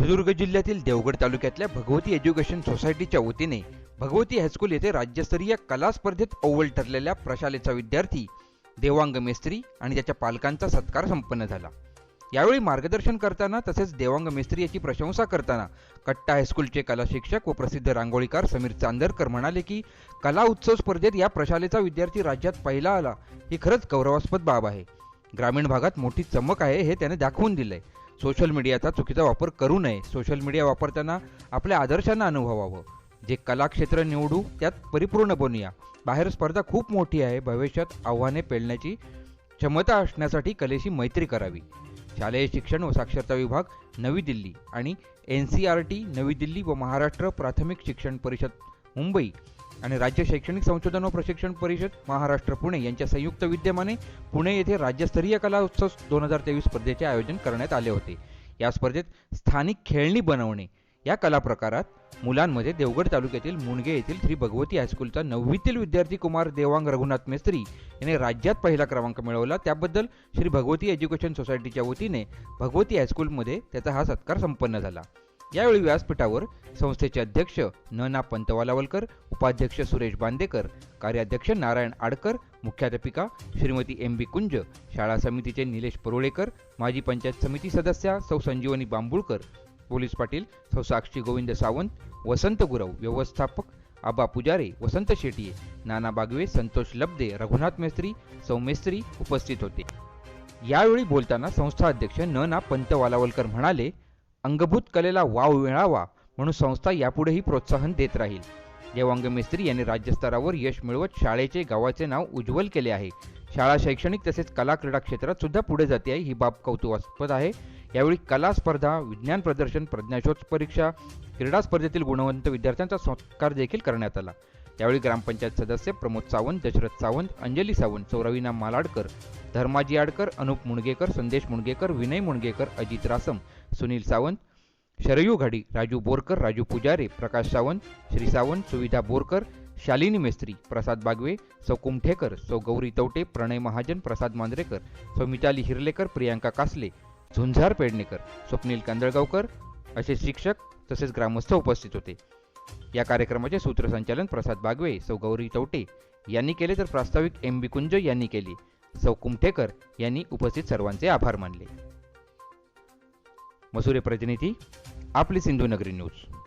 सिंधुदुर्ग जिल्ह्यातील देवगड तालुक्यातल्या भगवती एज्युकेशन सोसायटीच्या वतीने भगवती हायस्कूल येथे राज्यस्तरीय कला स्पर्धेत अव्वल ठरलेल्या प्रशालेचा विद्यार्थी देवांग मेस्त्री आणि त्याच्या पालकांचा सत्कार संपन्न झाला. यावेळी मार्गदर्शन करताना तसेच देवांग मेस्त्री याची प्रशंसा करताना कट्टा हायस्कूलचे कला शिक्षक व प्रसिद्ध रांगोळीकार समीर चांदरकर म्हणाले की कला उत्सव स्पर्धेत या प्रशालेचा विद्यार्थी राज्यात पहिला आला ही खरंच गौरवास्पद बाब आहे. ग्रामीण भागात मोठी चमक आहे हे त्याने दाखवून दिलंय. सोशल मीडियाचा चुकीचा वापर करू नये. सोशल मीडिया वापरताना आपल्या आदर्शांना अनुभवावं. जे कलाक्षेत्र निवडू त्यात परिपूर्ण बनूया. बाहेर स्पर्धा खूप मोठी आहे. भविष्यात आव्हाने पेलण्याची क्षमता असण्यासाठी कलेशी मैत्री करावी. शालेय शिक्षण व साक्षरता विभाग नवी दिल्ली आणि एन सी आर टी नवी दिल्ली व महाराष्ट्र प्राथमिक शिक्षण परिषद मुंबई आणि राज्य शैक्षणिक संशोधन व प्रशिक्षण परिषद महाराष्ट्र पुणे यांच्या संयुक्त विद्यमाने पुणे येथे राज्यस्तरीय कला उत्सव दोन हजार तेवीस स्पर्धेचे आयोजन करण्यात आले होते. या स्पर्धेत स्थानिक खेळणी बनवणे या कला प्रकारात मुलांमध्ये देवगड तालुक्यातील मुणगे येथील श्री भगवती हायस्कूलचा नववीतील विद्यार्थी कुमार देवांग रघुनाथ मेस्त्री याने राज्यात पहिला क्रमांक मिळवला. त्याबद्दल श्री भगवती एज्युकेशन सोसायटीच्या वतीने भगवती हायस्कूलमध्ये त्याचा हा सत्कार संपन्न झाला. यावेळी व्यासपीठावर संस्थेचे अध्यक्ष न ना पंतवालावलकर उपाध्यक्ष सुरेश बांदेकर कार्याध्यक्ष नारायण आडकर मुख्याध्यापिका श्रीमती एम बी कुंज शाळा समितीचे निलेश परोळेकर माजी पंचायत समिती सदस्या सौ संजीवनी बांबुळकर पोलीस पाटील सौ साक्षी गोविंद सावंत वसंत गुरव व्यवस्थापक आबा पुजारे वसंत शेटिये नाना बागवे संतोष लब्दे रघुनाथ मेस्त्री सौ मेस्त्री उपस्थित होते. यावेळी बोलताना संस्था अध्यक्ष न ना पंत वालावलकर म्हणाले अंगभूत कलेला वाव मिळावा म्हणून संस्था यापुढेही प्रोत्साहन देत राहील. देवांग मिस्त्री यांनी राज्यस्तरावर यश मिळवत शाळेचे गावाचे नाव उज्ज्वल केले आहे. शाळा शैक्षणिक तसेच कला क्रीडा क्षेत्रात सुद्धा पुढे जाते आहे. ही बाब कौतुकास्पद आहे. यावेळी कला स्पर्धा विज्ञान प्रदर्शन प्रज्ञाशोध परीक्षा क्रीडा स्पर्धेतील गुणवंत विद्यार्थ्यांचा संस्कार देखील करण्यात आला. यावेळी ग्रामपंचायत सदस्य प्रमोद सावंत दशरथ सावंत अंजली सावंत सौरवीना मालाडकर धर्माजी आडकर अनुप मुणगेकर संदेश मुणगेकर विनय मुणगेकर अजित रासम सुनील सावंत शरयू घाडी राजू बोरकर राजू पुजारे प्रकाश सावंत श्री सावंत सुविधा बोरकर शालिनी मेस्त्री प्रसाद बागवे सौ कुमठेकर सौ गौरी तवटे प्रणय महाजन प्रसाद मांजरेकर सौ मिताली हिरलेकर प्रियांका कासले झुंझार पेडणेकर स्वप्नील कांदळगावकर असे शिक्षक तसेच ग्रामस्थ उपस्थित होते. या कार्यक्रमाचे सूत्रसंचालन प्रसाद बागवे सौ गौरी तवटे यांनी केले तर प्रास्ताविक एम बी कुंज यांनी केली. सौ कुमठेकर यांनी उपस्थित सर्वांचे आभार मानले. मसुरे प्रतिनिधी आपली सिंधुनगरी न्यूज.